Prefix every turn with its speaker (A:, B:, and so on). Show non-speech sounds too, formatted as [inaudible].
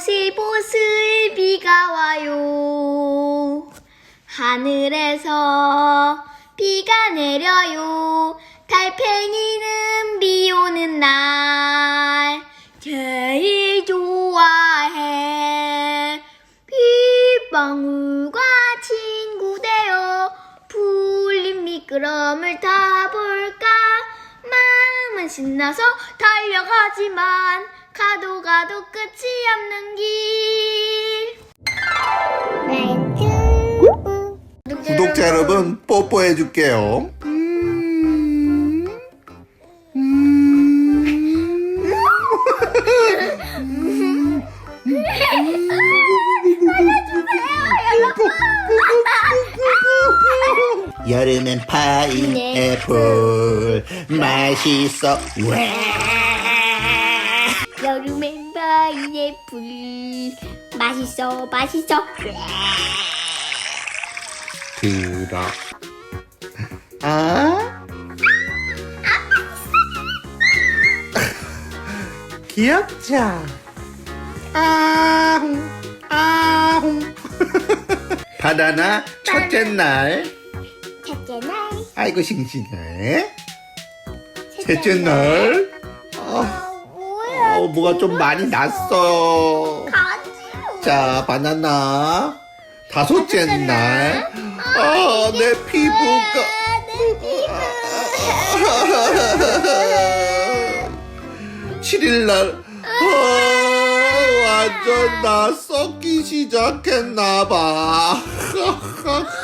A: 보슬보슬 비가 와요. 하늘에서 비가 내려요. 달팽이는 비 오는 날 제일 좋아해. 빗방울과 친구 되어 풀린 미끄럼을 마음은 신나서 달려가지만 가도 가도 끝이 없는 길
B: 구독자 여러분 뽀뽀해 줄게요. [laughs] 여름엔 파인애플 맛있어.
A: 여름엔 파인애플 맛있어 맛있어
B: 들어. 아? [laughs] 귀엽죠? 아웅, 아웅. [laughs] 바나나 첫째 날.
A: 첫째 날
B: 아이고, 싱싱해. 셋째 날. 어,
A: 뭐야
B: 어, 뭐가 좀 많이 났어요.
A: 가지
B: 자, 바나나. 다섯째 날. 아, 내 피부가. 칠일날 아, 완전 나 썩기 시작했나봐. [laughs]